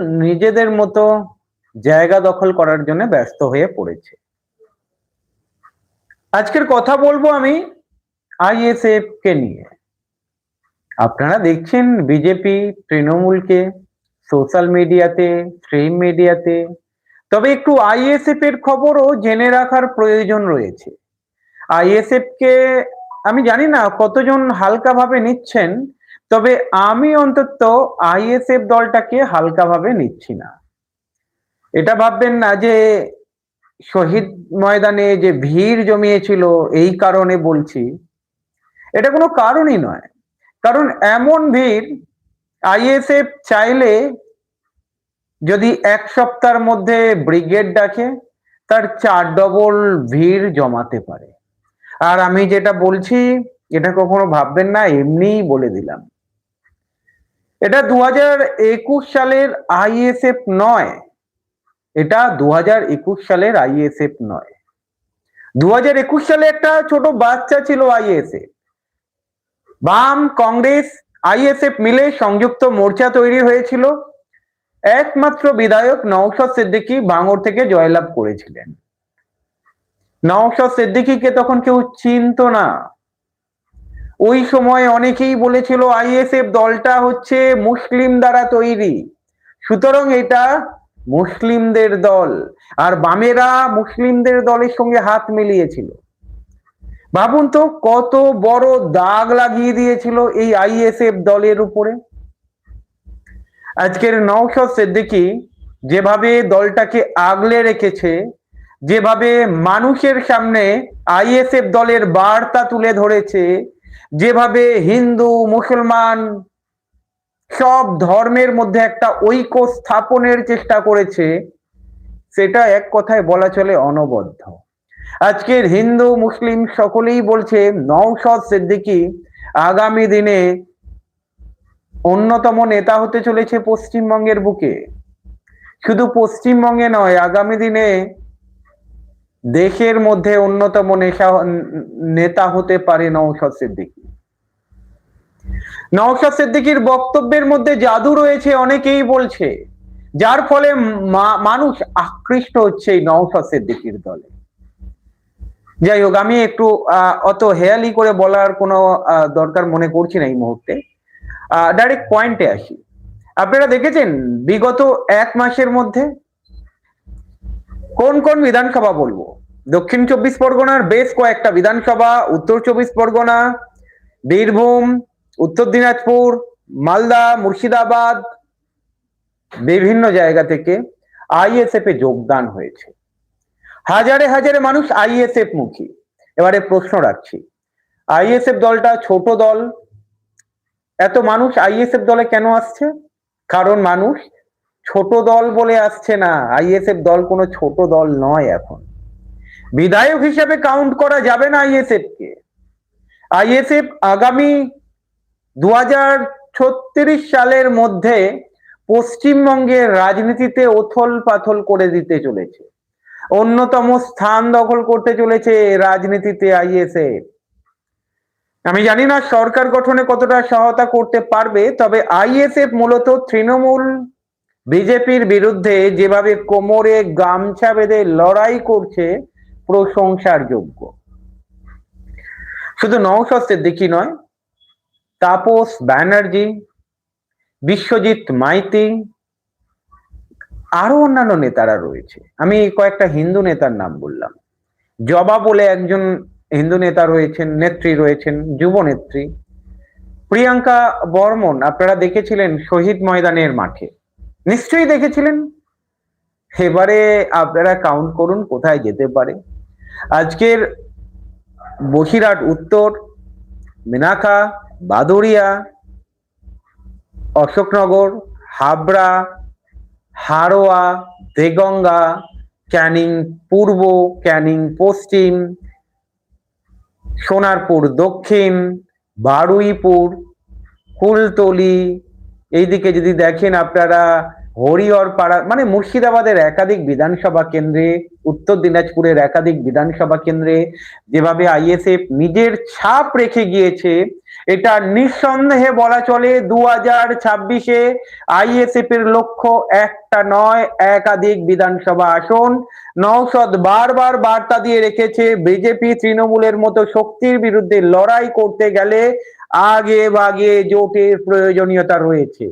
নিজেদের মতো জায়গা দখল করার জন্য ব্যস্ত হয়ে পড়েছে। আজকের কথা বলব আমি আইএসএফ কে নিয়ে। আপনারা দেখছেন বিজেপি তৃণমূলকে, সোশ্যাল মিডিয়াতে, স্ট্রিম মিডিয়াতে। তবে একটু আইএসএফ এর খবরও জেনে রাখার প্রয়োজন রয়েছে। আইএসএফ কে আমি জানি না কতজন হালকাভাবে নিচ্ছেন তবে আমি অন্তত আইএসএফ দলটাকে হালকাভাবে নিচ্ছি না। এটা ভাববেন না যে শহীদ ময়দানে যে ভিড় জমিয়েছিল এই কারণে বলছি। এটা কোনো কারণই নয়। কারণ এমন ভিড় আইএসএফ চাইলে যদি এক সপ্তাহের মধ্যে ব্রিগেড ডাকে, তার চার ডবল ভিড় জমাতে পারে। আর আমি যেটা বলছি, এটা কখনো ভাববেন না, এমনিই বলে দিলাম। এটা দু সালের আইএসএফ নয়। এটা দু সালের আইএসএফ নয়। দু সালে একটা ছোট বাচ্চা ছিল আইএসএফ। বাম কংগ্রেস, আইএসএফ মিলে সংযুক্ত মোর্চা তৈরি হয়েছিল। একমাত্র বিধায়ক নওশাদ সিদ্দিকী ভাঙর থেকে জয়লাভ করেছিলেন। নওশাদ সিদ্দিকীকে তখন কেউ চিনত না। ওই সময় অনেকেই বলেছিল, আইএসএফ দলটা হচ্ছে মুসলিম দ্বারা তৈরি। সুতরাং এটা মুসলিমদের দল। আর বামেরা মুসলিমদের দলের সঙ্গে হাত মিলিয়েছিল। ভাবুন তো, কত বড় দাগ লাগিয়ে দিয়েছিল এই আইএসএফ দলের উপরে। আজকের নওশাদ সিদ্দিকী যেভাবে দলটাকে আগলে রেখেছে, যেভাবে মানুষের সামনে আইএসএফ দলের বার্তা তুলে ধরেছে যেভাবে হিন্দু, মুসলমান সব ধর্মের মধ্যে একটা ঐক্য স্থাপনের চেষ্টা করেছে, সেটা এক কথায় বলা চলে অনবদ্য। আজকের হিন্দু, মুসলিম সকলেই বলছে, নওশাদ সিদ্দিকী আগামী দিনে অন্যতম নেতা হতে চলেছে পশ্চিমবঙ্গের বুকে। শুধু পশ্চিমবঙ্গে নয়, আগামী দিনে দেশের মধ্যে অন্যতম নেতা হতে পারে নওশাদ সিদ্দিকী। নওশাদ সিদ্দিকীর বক্তব্যের মধ্যে জাদু রয়েছে অনেকেই বলছে। যার ফলে মানুষ আকৃষ্ট হচ্ছে এই নওশাদ সিদ্দিকীর দলে। যাই হোক, আমি একটু অত হেয়ালি করে বলার কোনো দরকার মনে করছি না এই মুহূর্তে। ডাইরেক্ট পয়েন্টে আসি। আপনারা দেখেছেন বিগত এক মাসের মধ্যে কোন কোন বিধানসভা বলব? দক্ষিণ চব্বিশ পরগনার বেশ কয়েকটা বিধানসভা, উত্তর চব্বিশ পরগনা, বীরভূম উত্তর দিনাজপুর, মালদা, মুর্শিদাবাদ, বিভিন্ন জায়গা থেকে আইএসএফ এ যোগদান হয়েছে। হাজারে হাজারে মানুষ আইএসএফ মুখী। এবারে প্রশ্ন রাখছি আইএসএফ দলটা ছোট দল, এত মানুষ আইএসএফ দলে কেন আসছে? কারণ মানুষ ছোট দল বলে আসছে না আইএসএফ দল কোনো ছোট দল নয় এখন। বিধায়ক হিসাবে কাউন্ট করা যাবে না আইএসএফ কে। আইএসএফ আগামী দু হাজার ছত্রিশ সালের মধ্যে পশ্চিমবঙ্গের রাজনীতিতে ওথল পাথল করে দিতে চলেছে। অন্যতম স্থান দখল করতে চলেছে রাজনীতিতে আইএসএফ আমি জানি না সরকার গঠনে কতটা সহায়তা করতে পারবে, তবে আইএসএফ মূলত তৃণমূল বিজেপির বিরুদ্ধে যেভাবে কোমরে গামছা বেঁধে লড়াই করছে, প্রশংসার যোগ্য। শুধু নৌশস্ত্রের সিদ্দিকি নয় তাপস ব্যানার্জি, বিশ্বজিৎ মাইতি, আরও অন্যান্য নেতারা রয়েছে। আমি কয়েকটা হিন্দু নেতার নাম বললাম। জবা বলে একজন হিন্দু নেতা রয়েছেন, নেত্রী রয়েছেন, যুব নেত্রী। প্রিয়াঙ্কা বর্মন, আপনারা দেখেছিলেন শহীদ ময়দানের মাঠে। নিশ্চয়ই দেখেছিলেন? এবারে আপনারা কাউন্ট করুন কোথায় যেতে পারে। আজকের বসিরহাট উত্তর মিনাখা বাদুরিয়া অশোকনগর, হাবড়া হারোয়া দেগঙ্গা, ক্যানিং পূর্ব, ক্যানিং পশ্চিম, সোনারপুর দক্ষিণ, বারুইপুর কুলতলি এইদিকে যদি দেখেন আপনারা হরিহর পাড়া মানে মুর্শিদাবাদের একাধিক বিধানসভা কেন্দ্রে, উত্তর দিনাজপুরের একাধিক বিধানসভা কেন্দ্রে যেভাবে আইএসএফ নিজের ছাপ রেখে গিয়েছে, এটা নিঃসন্দেহে বলা চলে দু হাজার ছাব্বিশে আইএসএফ এর লক্ষ্য একটা নয়, একাধিক বিধানসভা আসন। নৌসদ বারবার বার্তা দিয়ে রেখেছে, বিজেপি তৃণমূলের মতো শক্তির বিরুদ্ধে লড়াই করতে গেলে আগে বাগে জোটের প্রয়োজনীয়তা রয়েছে।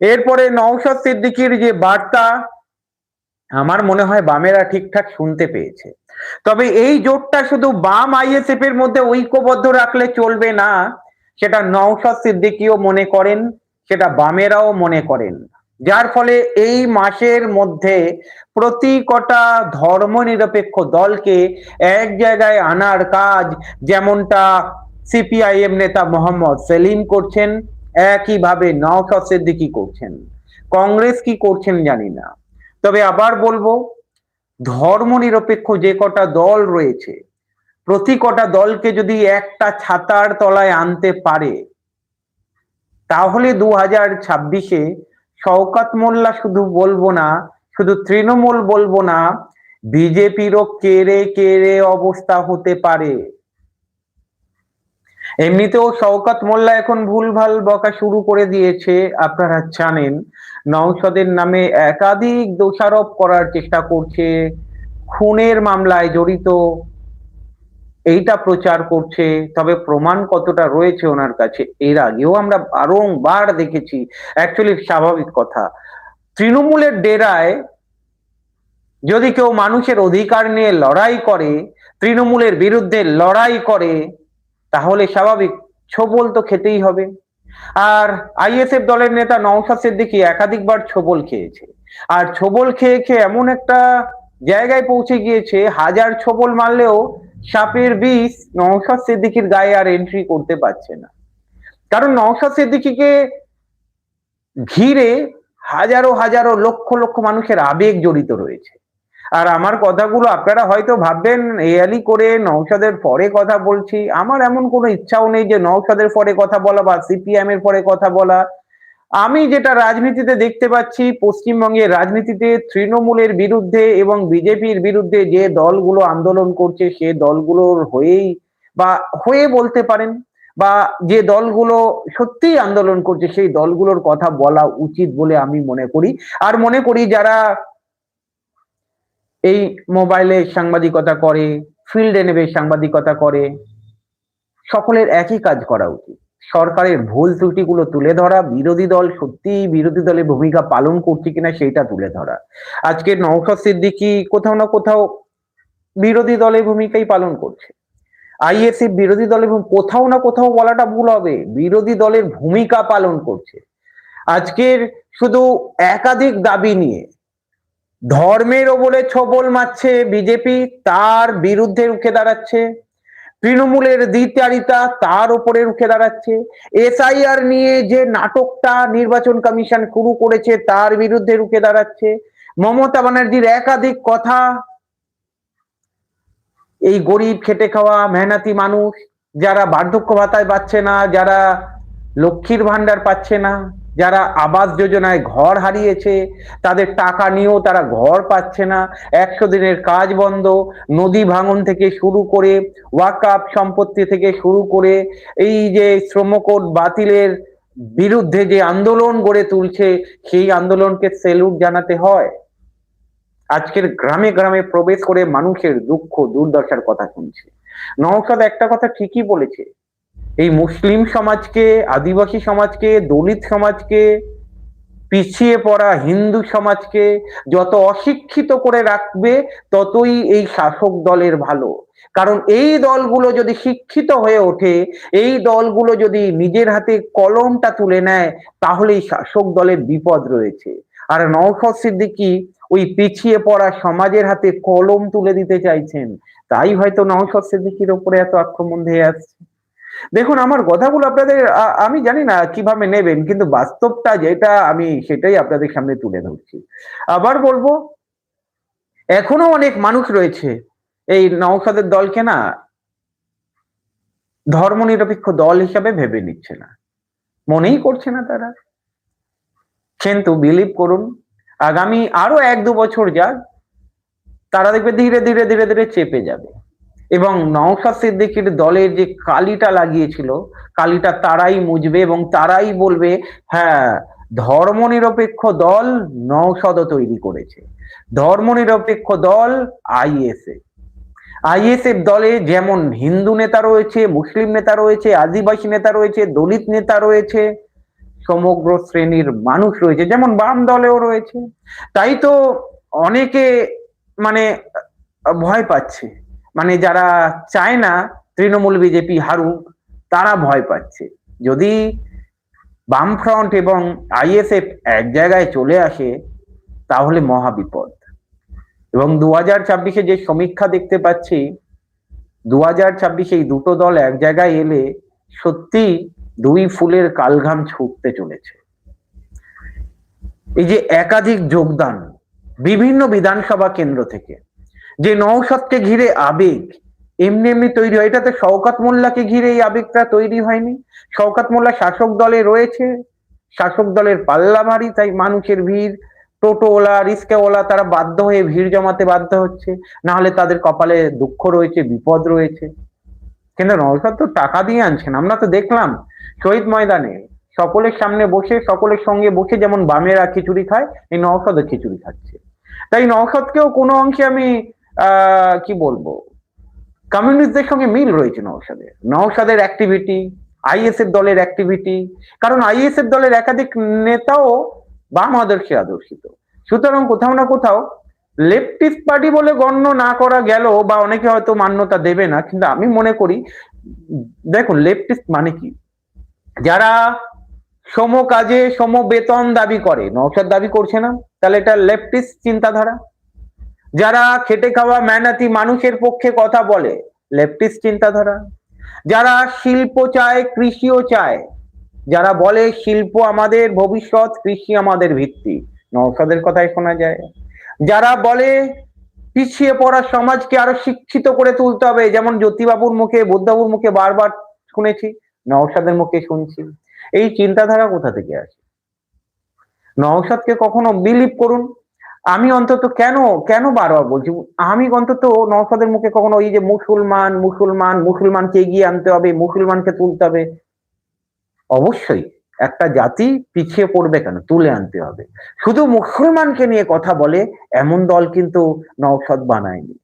এরপরে নৌসদ সিদ্দিকির যে বার্তা, আমার মনে হয় বামেরা ঠিকঠাক শুনতে পেয়েছে। তবে এই জোটটা শুধু বাম আইএসএফ এর মধ্যে ঐক্যবদ্ধ রাখলে চলবে না, সেটা নৌসদ সিদ্দিকিও মনে করেন, সেটা বামেরাও মনে করেন। যার ফলে এই মাসের মধ্যে প্রতি কটা ধর্ম নিরপেক্ষ দলকে এক জায়গায় আনার কাজ যেমনটা সিপিআইএম নেতা মোহাম্মদ সেলিম করছেন একইভাবে নওশাদ সিদ্দিকি করছেন? কংগ্রেস কি করছেন জানি না। তবে আবার বলব ধর্ম নিরপেক্ষ যে কটা দল রয়েছে, প্রতি কটা দলকে যদি একটা ছাতার তলায় আনতে পারে, তাহলে দু হাজার ছাব্বিশে শওকাত মোল্লা শুধু বলব না, শুধু তৃণমূল বলব না, বিজেপিরও কেড়ে কেড়ে অবস্থা হতে পারে। এমনিতেও শওকত মোল্লা এখন ভুলভাল বকা শুরু করে দিয়েছে, আপনারা জানেন। নওশদের নামে একাধিক দোষারোপ করার চেষ্টা করছে, খুনের মামলায় জড়িত। এইটা প্রচার করছে, তবে প্রমাণ কতটা রয়েছে ওনার কাছে, এর আগেও আমরা বারংবার দেখেছি। অ্যাকচুয়ালি স্বাভাবিক কথা। তৃণমূলের ডেরায় যদি কেউ মানুষের অধিকার নিয়ে লড়াই করে, তৃণমূলের বিরুদ্ধে লড়াই করে তাহলে স্বাভাবিক, ছোবল তো খেতেই হবে। আর আইএসএফ দলের নেতা নওশাদ সিদ্দিকি একাধিকবার ছোবল খেয়েছে। আর ছোবল খেয়ে খেয়ে এমন একটা জায়গায় পৌঁছে গিয়েছে, হাজার ছোবল মারলেও সাপের বিষ নওশাদ সিদ্দিকির গায়ে আর এন্ট্রি করতে পারছে না। কারণ নওশাদ সিদ্দিকিকে ঘিরে হাজারো হাজারো লক্ষ লক্ষ মানুষের আবেগ জড়িত রয়েছে। আর আমার কথাগুলো আপনারা হয়তো ভাববেন এয়ালি করে নৌসাদের পরে কথা বলছি। আমার এমন কোনো ইচ্ছাও নেই যে নৌসাদের পরে কথা বলা বা সিপিএম এর পরে কথা বলা। আমি যেটা রাজনীতিতে দেখতে পাচ্ছি, পশ্চিমবঙ্গের রাজনীতিতে তৃণমূলের বিরুদ্ধে এবং বিজেপির বিরুদ্ধে যে দলগুলো আন্দোলন করছে, সে দলগুলোর হয়েই বা হয়ে বলতে পারেন বা যে দলগুলো সত্যিই আন্দোলন করছে, সেই দলগুলোর কথা বলা উচিত বলে আমি মনে করি। আর মনে করি যারা এই মোবাইলে সাংবাদিকতা করে, ফিল্ডে নেবে সাংবাদিকতা করে, সকলের একই কাজ করা উচিত। সরকারের ভুল ত্রুটিগুলো তুলে ধরা, বিরোধী দল সত্যি বিরোধী দলের ভূমিকা পালন করছে কিনা সেইটা তুলে ধরা। আজকে নৌশদ সিদ্দিকি কোথাও না কোথাও বিরোধী দলের ভূমিকাই পালন করছে। আইএসএফ বিরোধী দলের কোথাও না কোথাও বলাটা ভুল হবে, বিরোধী দলের ভূমিকা পালন করছে। আজকের শুধু একাধিক দাবি নিয়ে ধর্মের ওপরে ছবল মারছে বিজেপি, তার বিরুদ্ধে রুখে দাঁড়াচ্ছে। তৃণমূলের দ্বিতারিতা তার উপরে রুখে দাঁড়াচ্ছে। এসআইআর নিয়ে যে নাটকটা নির্বাচন কমিশন শুরু করেছে তার বিরুদ্ধে রুখে দাঁড়াচ্ছে। মমতা ব্যানার্জির একাধিক কথা। এই গরিব খেটে খাওয়া, মেহনতি মানুষ, যারা বার্ধক্য ভাতায় পাচ্ছে না, যারা লক্ষ্মীর ভান্ডার পাচ্ছে না। যারা আবাস যোজনায় ঘর হারিয়েছে, তাদের টাকা নিয়েও তারা ঘর পাচ্ছে না। একশো দিনের কাজ বন্ধ, নদী ভাঙন থেকে শুরু করে ওয়াকাপ সম্পত্তি থেকে শুরু করে, এই যে শ্রমকোট বাতিলের বিরুদ্ধে যে আন্দোলন গড়ে তুলছে, সেই আন্দোলনকে সেলুট জানাতে হয়। আজকের গ্রামে গ্রামে প্রবেশ করে মানুষের দুঃখ, দুর্দশার কথা শুনছে। নওশাদ একটা কথা ঠিকই বলেছে। এই মুসলিম সমাজকে, আদিবাসী সমাজকে, দলিত সমাজকে, পিছিয়ে পড়া হিন্দু সমাজকে যত অশিক্ষিত করে রাখবে, ততই এই শাসক দলের ভালো। কারণ এই দলগুলো যদি শিক্ষিত হয়ে ওঠে, এই দলগুলো যদি নিজের হাতে কলমটা তুলে নেয় তাহলে এই শাসক দলের বিপদ রয়েছে। আর নৌফত সিদ্দিকি ওই পিছিয়ে পড়া সমাজের হাতে কলম তুলে দিতে চাইছেন। তাই হয়তো নৌশদ সিদ্দিকির ওপরে এত আক্রমণ হয়ে আসছে। দেখুন, আমার কথাগুলো আপনাদের আমি জানি না কীভাবে নেবেন, কিন্তু বাস্তবটা যেটা আমি সেটাই আপনাদের সামনে তুলে ধরছি। আবার বলব, এখনও অনেক মানুষ রয়েছে, এই নৌসাদের দলকে না ধর্মনিরপেক্ষ দল হিসাবে ভেবে নিচ্ছে না। মনেই করছে না তারা। কিন্তু বিলিভ করুন, আগামী আরও এক দু বছর যাক, তারা দেখবে ধীরে ধীরে ধীরে ধীরে চেপে যাবে। এবং নওশাদ সিদ্দিকির দলের যে কালিটা লাগিয়েছিল, কালিটা তারাই মুজবে এবং তারাই বলবে হ্যাঁ ধর্মনিরপেক্ষ দল নওশাদও তৈরি করেছে। ধর্মনিরপেক্ষ দল আইএসএফ। আইএসএফ দলে যেমন হিন্দু নেতা রয়েছে, মুসলিম নেতা রয়েছে, আদিবাসী নেতা রয়েছে, দলিত নেতা রয়েছে, সমগ্র শ্রেণির মানুষ রয়েছে, যেমন বাম দলেও রয়েছে। তাই তো অনেকে মানে ভয় পাচ্ছে। মানে যারা চায় না তৃণমূল বিজেপি হারুক, তারা ভয় পাচ্ছে। যদি বামফ্রন্ট এবং আইএসএফ এক জায়গায় চলে আসে, তাহলে মহাবিপদ এবং দু হাজার ছাব্বিশে যে সমীক্ষা দেখতে পাচ্ছি দু হাজার ছাব্বিশে এই দুটো দল এক জায়গায় এলে সত্যি দুই ফুলের কালঘাম ছুটতে চলেছে। এই যে একাধিক যোগদান, বিভিন্ন বিধানসভা কেন্দ্র থেকে যে নৌসদকে ঘিরে আবেগ, এমনি এমনি তৈরি হয়। এটা তো শওকাত মোল্লাকে ঘিরে এই আবেগটা তৈরি হয়নি। শওকাত মোল্লা শাসক দলে রয়েছে, শাসক দলের পাল্লা ভারী তাই মানুষের ভিড়, টোটোওয়ালা, রিস্কাওয়ালা, তারা বাধ্য হয়ে ভিড় জমাতে বাধ্য হচ্ছে। না হলে তাদের কপালে দুঃখ রয়েছে, বিপদ রয়েছে। কিন্তু নৌসাদ তো টাকা দিয়ে আনছেন, আমরা তো দেখলাম শহীদ ময়দানে সকলের সামনে বসে, সকলের সঙ্গে বসে যেমন বামেরা খিচুড়ি খায়, এই নৌসাদও খিচুড়ি খাচ্ছে। তাই নৌসাদকেও কোনো অংশে আমি কি বলব? কমিউনিস্টদের সঙ্গে মিল রয়েছে নৌসাদের নৌসাদের অ্যাক্টিভিটি আইএসএফ দলের অ্যাক্টিভিটি কারণ আইএসএফ দলের একাধিক নেতাও বাম আদর্শে আদর্শিত। সুতরাং কোথাও না কোথাও লেফটিস্ট পার্টি বলে গণ্য না করা গেল বা অনেকে হয়তো মান্যতা দেবে না, কিন্তু আমি মনে করি, দেখুন লেফটিস্ট মানে কি? যারা সম কাজে সম বেতন দাবি করে নৌসাদ দাবি করছে না, তাহলে এটা লেফটিস্ট চিন্তাধারা। যারা খেটে খাওয়া মেহনতি মানুষের পক্ষে কথা বলে, লেফটিস্ট চিন্তাধারা। যারা শিল্প চায়, কৃষিও চায়। যারা বলে, শিল্প আমাদের ভবিষ্যৎ, কৃষি আমাদের ভিত্তি। নৌসাদের কথাই শোনা যায়। যারা বলে, পিছিয়ে পড়া সমাজকে আরও শিক্ষিত করে তুলতে হবে, যেমন জ্যোতিবাবুর মুখে বুদ্ধবাবুর মুখে বারবার শুনেছি, নওশাদের মুখে শুনছি। এই চিন্তাধারা কোথা থেকে আসে? নওশাদকে কখনো বিলিভ করুন আমি অন্তত কেন কেন বারবার বলছি আমি অন্তত নওশাদের মুখে কখনো ওই যে মুসলমান মুসলমান, মুসলমানকে এগিয়ে আনতে হবে, মুসলমানকে তুলতে হবে। অবশ্যই একটা জাতি পিছিয়ে পড়বে কেন? তুলে আনতে হবে। শুধু মুসলমানকে নিয়ে কথা বলে এমন দল কিন্তু নওশাদ বানায়নি।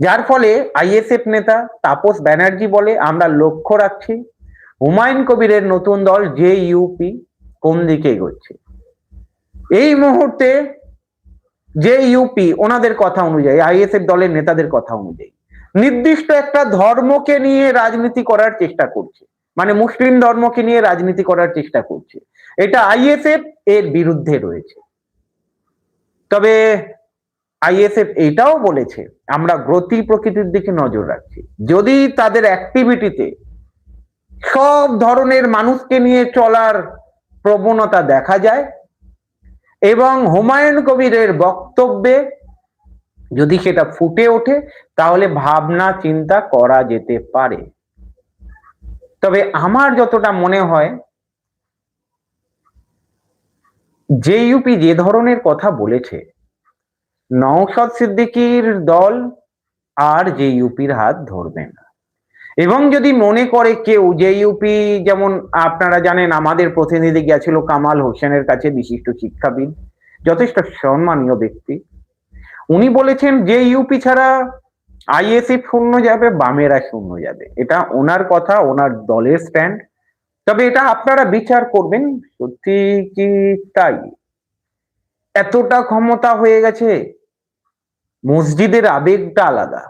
যার ফলে আইএসএফ নেতা তাপস ব্যানার্জি বলে, আমরা লক্ষ্য রাখছি হুমায়ুন কবিরের নতুন দল জে ইউপি কোন দিকে এগোচ্ছে? এই মুহূর্তে যে ইউপি ওনাদের কথা অনুযায়ী আইএসএফ দলের নেতাদের কথা অনুযায়ী, নির্দিষ্ট একটা ধর্মকে নিয়ে রাজনীতি করার চেষ্টা করছে। মানে মুসলিম ধর্মকে নিয়ে রাজনীতি করার চেষ্টা করছে। এটা আইএসএফ এর বিরুদ্ধে রয়েছে। তবে আইএসএফ এটাও বলেছে, আমরা গ্রতি প্রকৃতির দিকে নজর রাখছি। যদি তাদের অ্যাক্টিভিটিতে সব ধরনের মানুষকে নিয়ে চলার প্রবণতা দেখা যায় এবং হুমায়ুন কবিরের বক্তব্যে যদি সেটা ফুটে ওঠে, তাহলে ভাবনা, চিন্তা করা যেতে পারে। তবে আমার যতটা মনে হয় যে ইউপি যে ধরনের কথা বলেছে, নওশাদ সিদ্দিকির দল আর যে ইউপির হাত ধরবে না। এবং যদি মনে করে কেউ যে ইউপি যেমন আপনারা জানেন, আমাদের প্রতিনিধি গিয়েছিল কামাল হোসেনের কাছে বিশিষ্ট শিক্ষাবিদ, যথেষ্ট সম্মানীয় ব্যক্তি। উনি বলেছেন যে ইউপি ছাড়া আইএসএফ শূন্য যাবে, বামেরা শূন্য যাবে। এটা ওনার কথা, ওনার দলের স্ট্যান্ড তবে এটা আপনারা বিচার করবেন, সত্যি কি তাই? এতটা ক্ষমতা হয়ে গেছে, মসজিদের আবেগটা আলাদা।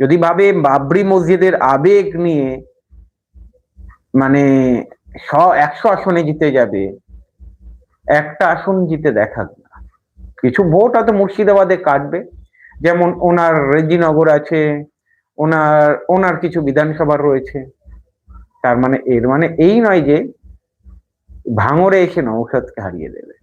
যদি ভাবে বাবরি মসজিদের আবেগ নিয়ে মানে একশো আসনে জিতে যাবে, একটা আসন জিতে দেখা কিছু ভোট হয়তো মুর্শিদাবাদে কাটবে। যেমন ওনার রেজিনগর আছে, ওনার ওনার কিছু বিধানসভা রয়েছে। তার মানে এর মানে এই নয় যে ভাঙরে এসে নৌসাদকে হারিয়ে দেবে।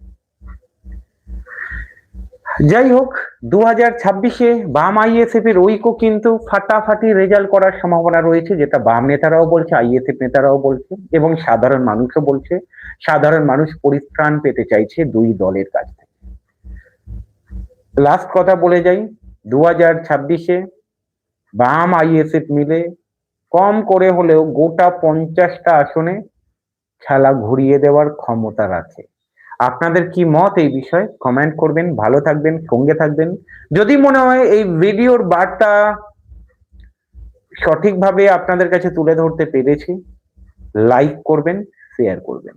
যাই হোক দু হাজার ছাব্বিশে বাম আইএসএফ এর ঐক্য কিন্তু ফাটাফাটি রেজাল্ট করার সম্ভাবনা রয়েছে, যেটা বাম নেতারাও বলছে, আইএসএফ নেতারাও বলছে, এবং সাধারণ মানুষও বলছে। সাধারণ মানুষ পরিত্রাণ পেতে চাইছে দুই দলের কাছ থেকে। লাস্ট কথা বলে যাই দু হাজার ছাব্বিশে বাম আইএসএফ মিলে কম করে হলেও গোটা পঞ্চাশটা আসনে খেলা ঘুরিয়ে দেওয়ার ক্ষমতা রাখে। আপনাদের কি মত এই বিষয়ে? কমেন্ট করবেন, ভালো থাকবেন, সঙ্গে থাকবেন। যদি মনে হয় এই ভিডিওর বার্তা সঠিকভাবে আপনাদের কাছে তুলে ধরতে পেরেছি লাইক করবেন শেয়ার করবেন।